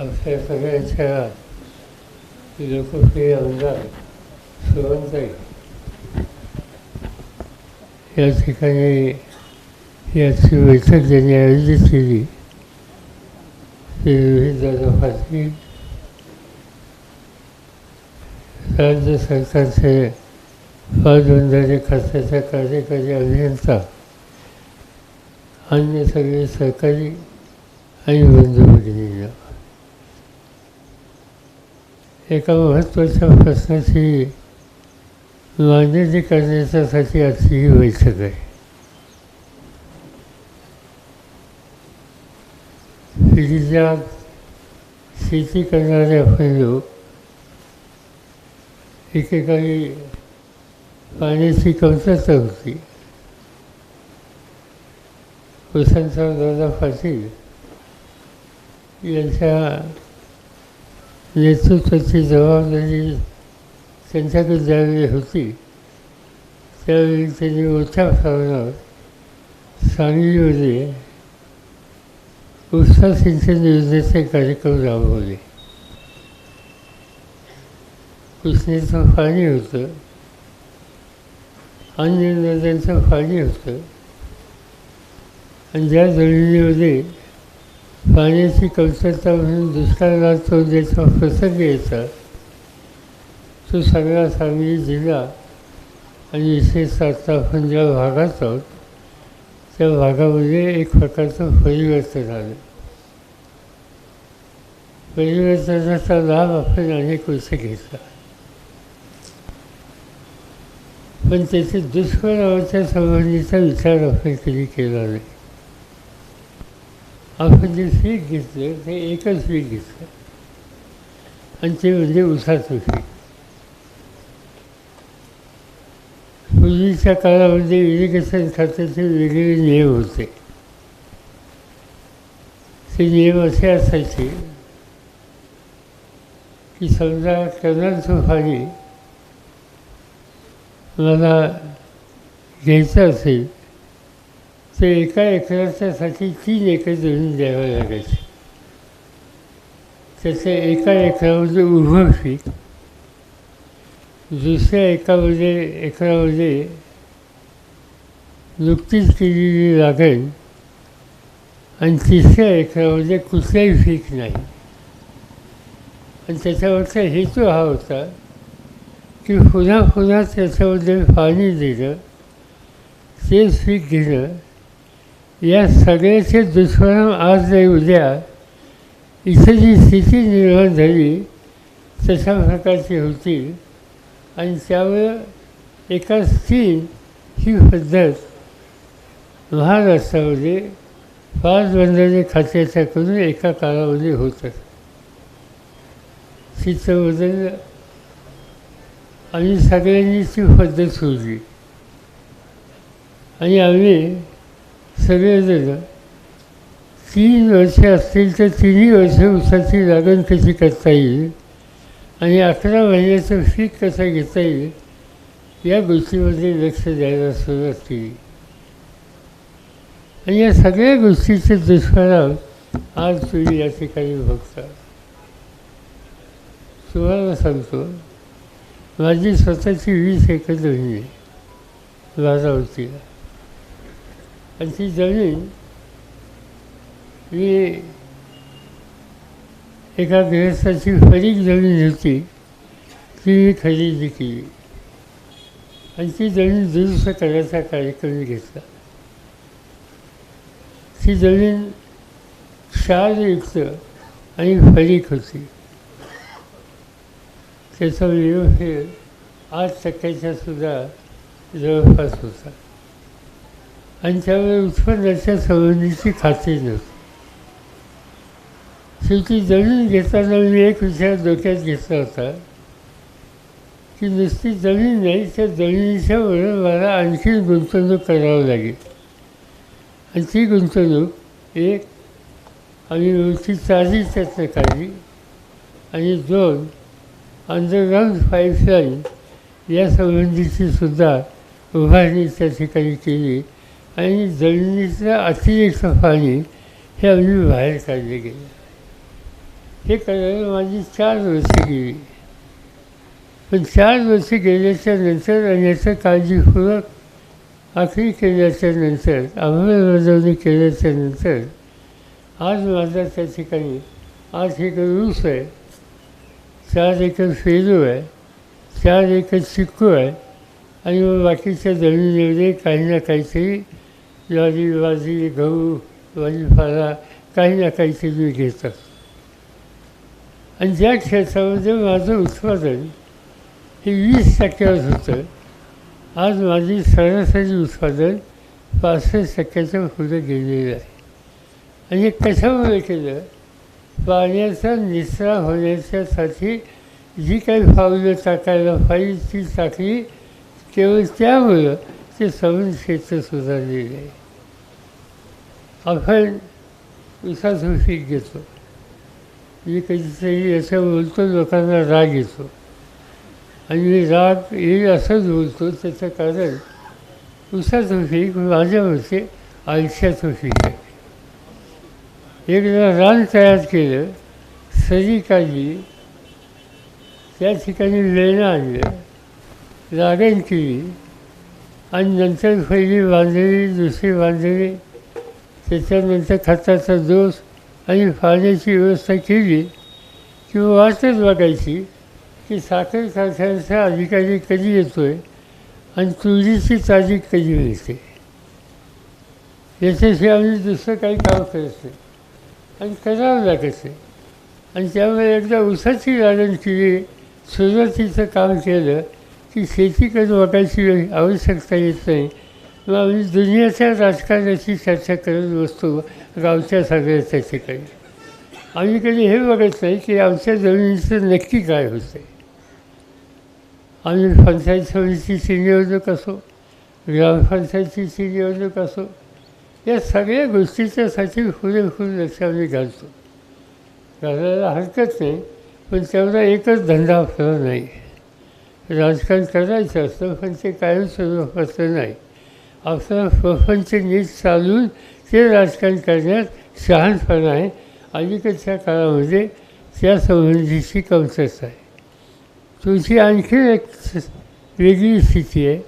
आपल्या सगळ्यांच्या लोकप्रिय आमदार सुवंताई या ठिकाणी याची बैठक ज्यांनी आयोजित केली. ते विविध पाटील राज्य सरकारचे पाटबंधारे खात्याचा कार्यकारी अभियंता अन्य सगळे सरकारी आणि बंधू भगिनींना एका महत्त्वाच्या प्रश्नाची मांडणी करण्याच्यासाठी आजची ही बैठक आहे. जिल्ह्यात शेती करणारे आपण लोक एकेकाळी पाण्याची कमतरता होती. वसंतराव दादा पाटील यांच्या नेतृत्वाची जबाबदारी त्यांच्याकडे ज्यावेळी होती त्यावेळी त्यांनी मोठ्या प्रमाणात सांगलीमध्ये उत्साह सिंचन योजनेचे कार्यक्रम राबवले. कृष्णेचं पाणी होतं अन्य नद्यांचं पाणी होतं आणि ज्या जमिनीमध्ये पाण्याची कमतरता म्हणून दुष्काळाला तो ज्याचा प्रसंग यायचा तो सगळा सांगली जिल्हा आणि विशेषतः आता आपण ज्या भागात आहोत त्या भागामध्ये एक प्रकारचं परिवर्तन आलं परिवर्तनाचा लाभ आपण अनेक वर्ष घेतला. पण त्याचे दुष्परिणामाच्या संबंधीचा विचार आपण कधी केला नाही. आपण जे पीक घेतलं ते एकच पीक घेतलं आणि ते म्हणजे उसाचं पीक पूर्वीच्या काळामध्ये इरिगेशन खात्याचे वेगळे नियम होते. ते नियम असे असायचे की समजा कॅनलचं पाणी मला घ्यायचं असेल ते एका एकराच्यासाठी तीन एकर जमीन द्यावं लागायची. त्याच्या एका एकरामध्ये उभं पीक दुसऱ्या एकामध्ये एकरामध्ये नुकतीच केलेली लागण आणि तिसऱ्या एकरामध्ये कुठलाही पीक नाही. आणि त्याच्यावरचा हेतू हा होता की पुन्हा पुन्हा त्याच्यामध्ये पाणी देणं तेच पीक घेणं या सगळ्याचे दुष्परिणाम आज नाही उद्या इथं जी स्थिती निर्माण झाली तशा प्रकारची होती. आणि त्यामुळं एका स्थिर ही पद्धत महाराष्ट्रामध्ये पाच बंधारे खात्याच्या करून एका काळामध्ये होतात चित्रबद्दल तिचं बदल आणि सगळ्यांनी ती पद्धत सोडली. आणि आम्ही सगळेजण. तीन वर्षे असतील तर तिन्ही वर्षे उसाची लागण कशी करता येईल? आणि अकरा महिन्याचं पीक कसं घेता येईल? या गोष्टीमध्ये लक्ष द्यायला सुरुवात केली. आणि या सगळ्या गोष्टीचे दुष्परिणाम आज तुम्ही या ठिकाणी बघता. तुम्हाला सांगतो माझी स्वतःची वीस एकर जमीन आहे बाजावरतीला आणि ती जमीन मी एका गृहस्थाची फरीक जमीन होती ती मी खरेदी केली आणि ती जमीन दुरुस्त करायचा कार्यक्रम घेतला. ती जमीन क्षारयुक्त आणि फरीक होती. त्याचा हे आठ टक्क्याच्या सुद्धा जवळपास होता. आणि त्यावेळी उत्पन्नाच्या संबंधीची खात्री नव्हती. शेवटी जमीन घेताना मी एक विचार डोक्यात घेतला होता की नुसती जमीन नाही त्या जमिनीच्या बरोबर मला आणखी गुंतवणूक करावं लागेल. आणि ती गुंतवणूक एक आम्ही वरची चारी त्यातनं काढली आणि दोन अंडरग्राऊंड पाईपलाईन यासंबंधीची सुद्धा उभारणी त्या ठिकाणी केली. आणि जमिनीचं अतिरिक्त पाणी हे आम्ही बाहेर काढले गेले. हे करायला माझी चार वर्ष गेली. पण चार वर्ष गेल्याच्यानंतर आणि याचं काळजीपूर्वक आखरी केल्याच्यानंतर अंमलबजावणी केल्याच्यानंतर आज माझा त्या ठिकाणी आठ एकर ऊस आहे चार एकर फेरू आहे चार एकर चिक्कू आहे आणि मग बाकीच्या जमिनीमध्ये काही ना काहीतरी ज्वारी बाजरी गहू भाजीपाला काही ना काहीतरी मी घेतात आणि ज्या क्षेत्रामध्ये माझं उत्पादन हे वीस टक्क्यावर होतं आज माझी सरासरी उत्पादन पासष्ट टक्क्याच्या पुढे गेलेलं आहे. आणि हे कशामुळे केलं? पाण्याचा निचरा होण्याच्यासाठी जी काही पावलं टाकायला पाहिजे ती टाकली केवळ त्यामुळं ते सवन क्षेत्र सुधारलेलं आहे. आपण उसाचं पीक घेतो. मी कधीतरी असं बोलतो लोकांना राग येतो. आणि मी राग येईल असंच बोलतो त्याचं कारण उसाचं पीक माझ्या मते आयुष्याचं पीक आहे एकदा रान तयार केलं सरी काढली त्या ठिकाणी वेळणं आणलं लागण केली आणि नंतर पहिली बांधली दुसरी बांधली त्याच्यानंतर खताचा दोष आणि पाण्याची व्यवस्था केली. किंवा वाटच बघायची की साखर कारखान्याचा अधिकारी कधी येतो आहे आणि तुरीची ताजी कधी मिळते. याच्याशिवाय आम्ही दुसरं काही काम करत नाही. आणि करावं लागत नाही. आणि त्यामुळे एकदा उसाची लागण केली सुरुवातीचं काम केलं की शेतीकडे बघायची आवश्यकता येत नाही. मग आम्ही दुनियाच्या राजकारणाची चर्चा करत बसतो गावच्या सगळ्या ठिकाणी आम्ही कधी हे बघत नाही की आमच्या जमिनीचं नक्की काय होतं आहे आम्ही पंचायत समितीची निवडणूक असो ग्रामपंचायतीची निवडणूक असो या सगळ्या गोष्टीच्यासाठी पुरेपूर लक्ष आम्ही घालतो. घालायला हरकत नाही पण तेवढा एकच धंदा आपला नाही. राजकारण करायचं असतं पण ते कायम स्वरूपाचं नाही. आपला प्रपंच नीट चालून ते राजकारण करण्यात शहाणपणा आहे. अलीकडच्या काळामध्ये त्या संबंधीची कमतरता आहे. तुमची आणखी एक वेगळी स्थिती आहे.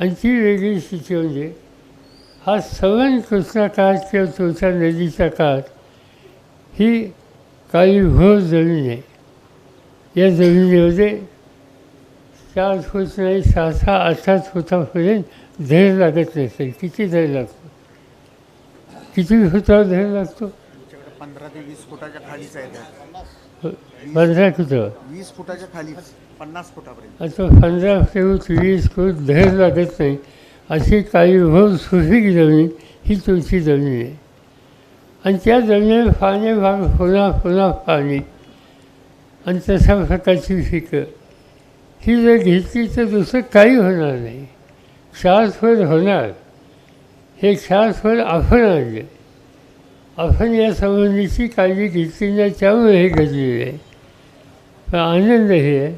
आणि ती वेगळी स्थिती म्हणजे हा सवन कृष्णा काळ किंवा तुमच्या नदीचा काळ ही काही भोर जमीन आहे. या जमिनीमध्ये चार फूट नाही सहा सहा आठ फुटापर्यंत धैर्य लागत नसेल किती धैर्य लागतो? किती फुटावर धैर्य लागतो? पंधरा ते वीस फुटाच्या खालीच आहे. पंधरा फुटावर वीस फुटाच्या खाली पन्नास फुटापर्यंत. आता पंधरा फूट वीस फूट धैर्य लागत नाही. अशी काही भोर सुपीक जमीन ही तुमची जमीन आहे. आणि त्या जमिनीवर पाणी भाग पुन्हा पुन्हा पाणी. आणि तशा प्रकारची पिकं. ही जर घेतली तर दुसरं काही होणार नाही. क्षार होणार हे क्षार आपण आणले आपण या संबंधीची काळजी घेतली नाही त्यामुळे हे घडलेले आहे. पण आनंद हे आहे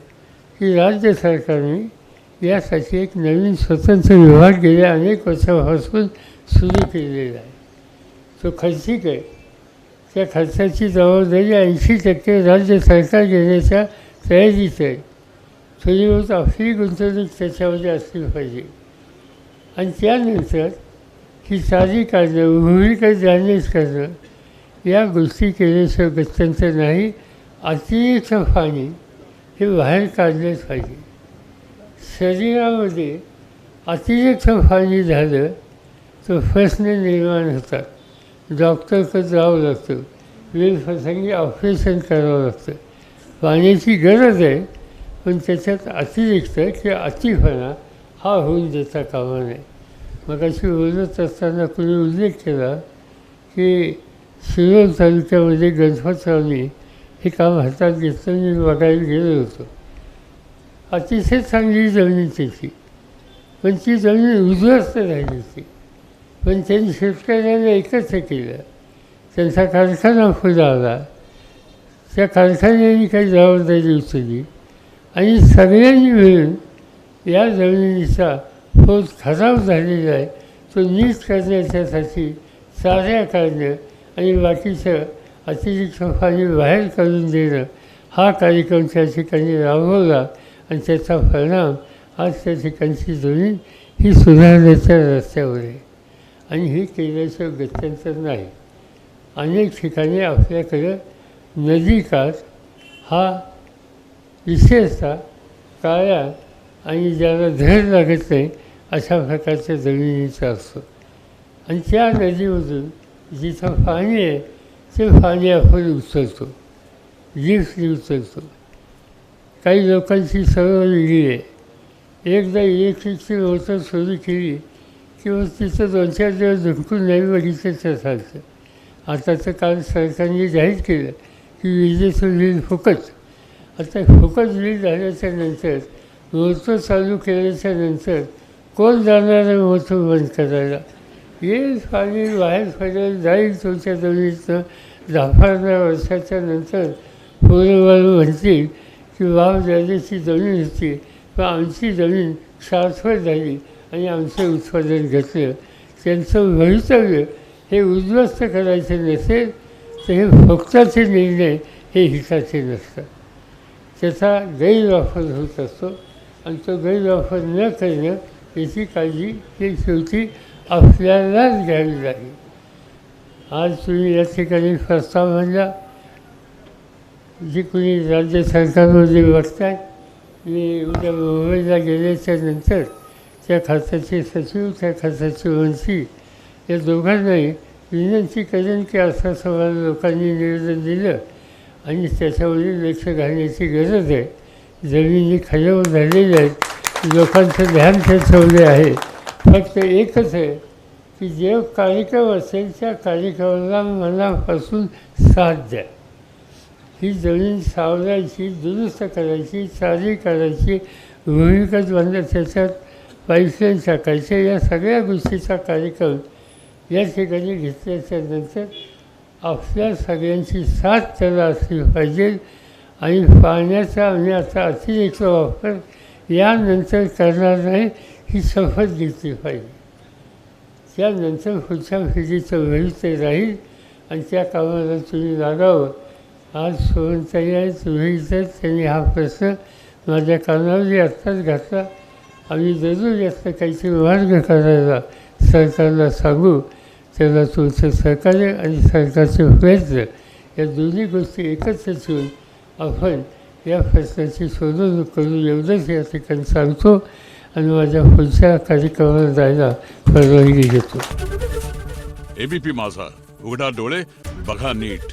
की राज्य सरकारने यासाठी एक नवीन स्वतंत्र विभाग गेल्या अनेक वर्षापासून सुरू केलेला आहे. तो खर्चिक आहे. त्या खर्चाची जबाबदारी ऐंशी टक्के राज्य सरकार घेण्याच्या तयारीत आहे. थोडी बहुत आपली गुंतवणूक त्याच्यामध्ये असली पाहिजे. आणि त्यानंतर ही साधी काढणं भूमिका मॅनेज करणं या गोष्टी केल्याशिवाय गत्यंतर नाही अतिरिक्त पाणी हे बाहेर काढलंच पाहिजे. शरीरामध्ये अतिरिक्त पाणी झालं तर प्रश्न निर्माण होतात. डॉक्टरकडे जावं लागतं वेळप्रसंगी ऑपरेशन करावं लागतं. पाण्याची गरज आहे पण त्याच्यात अतिरिक्त किंवा अतिपणा हा होऊन देता कामा नये मग अशी बोलत असताना कुणी उल्लेख केला की शिरोळ तालुक्यामध्ये गणपतरावनी हे काम हातात घेतलं मी बघायला गेलो होतो. अतिशय चांगली जमीन त्याची. पण ती जमीन उद्ध्वस्त झाली होती. पण त्यांनी शेतकऱ्यांना एकत्र केलं. त्यांचा कारखाना पुढे आला. त्या कारखान्याने काही जबाबदारी उचलली. आणि सगळ्यांनी मिळून या जमिनीचा फौज खराब झालेला आहे. तो नीट करण्याच्यासाठी चाऱ्या काढणं आणि बाकीचं अतिरिक्त पाणी बाहेर काढून देणं हा कार्यक्रम त्या ठिकाणी राबवला आणि त्याचा परिणाम आज त्या ठिकाणची जमीन ही सुधारण्याच्या रस्त्यावर आहे. आणि हे केल्याचं गत्यंतर नाही. अनेक ठिकाणी आपल्याकडं नदीकाठ हा विशेषतः काळ्या आणि ज्याला धड लागत नाही अशा प्रकारच्या जमिनीचा असतो. आणि त्या नदीमधून जिथं पाणी आहे ते पाणी आपण उचलतो. लिफ्टने उचलतो. काही लोकांची सवय वेगळी आहे. एकदा इलेक्ट्रिकची मोटर सुरू केली किंवा तिथं दोन चार दिवस झुंकून नाही बघितलं तर चालतं आता तर काल सरकारने जाहीर केलं की विजेचं बिल फुकट. आता फुकट बिल झाल्याच्यानंतर मोटर चालू केल्याच्यानंतर कोण जाणार आहे मोटर बंद करायला? येईल पाणी बाहेर पडेल जाईल तुमच्या जमिनीतनं दहा वर्षाच्या नंतर पोरं म्हणतील की वाव जाण्याची जमीन होती पण आमची जमीन शाश्वत झाली आणि आमचं उत्पादन घेतलं. त्यांचं भवितव्य हे उद्ध्वस्त करायचे नसेल तर हे फक्ताचे निर्णय हे हिताचे नसतात. त्याचा गैरवापर होत असतो. आणि तो गैरवापर न करणं याची काळजी ही शेवटी आपल्यालाच घ्यावी लागेल. आज तुम्ही या ठिकाणी प्रस्ताव म्हणला जी कोणी राज्य सरकारमध्ये बघताय मी उद्या मुंबईला गेल्याच्यानंतर त्या खात्याचे सचिव त्या खात्याचे मंत्री या दोघांनाही विनंती करेन की असं सगळ्या लोकांनी निवेदन दिलं आणि त्याच्यामध्ये लक्ष घालण्याची गरज आहे. जमिनी खराब झालेल्या आहेत. लोकांचं ध्यान ठेवले आहे. फक्त एकच आहे की जे कार्यक्रम असेल त्या कार्यक्रमाला मनापासून साथ द्या. ही जमीन सावरायची दुरुस्त करायची चारी करायची भूमिकाच बंद त्याच्यात पैसे टाकायचे या सगळ्या गोष्टीचा कार्यक्रम या ठिकाणी घेतल्याच्या नंतर आपल्या सगळ्यांची साथ त्याला असली पाहिजे. आणि पाण्याचा आणि आता अतिरिक्त वापर यानंतर करणार नाही ही शपथ घेतली पाहिजे. त्यानंतर पुढच्या पिढीचं भविष्य राहील आणि त्या कामाला तुम्ही लागावं आज सोनताई आहे तुम्ही तर त्यांनी हा प्रश्न माझ्या कानावरही आत्ताच घातला. आम्ही जरूर जास्त काहीतरी मार्ग करायला सरकारला सांगू. त्याला तुमचं सहकार्य आणि सरकारचे प्रयत्न या दोन्ही गोष्टी एकत्र ठेवून आपण या प्रश्नाची शोधून करू एवढंच या ठिकाणी सांगतो आणि माझ्या पुढच्या कार्यक्रमाला जायला परवानगी घेतो एबीपी माझा. उघडा डोळे बघा नीट.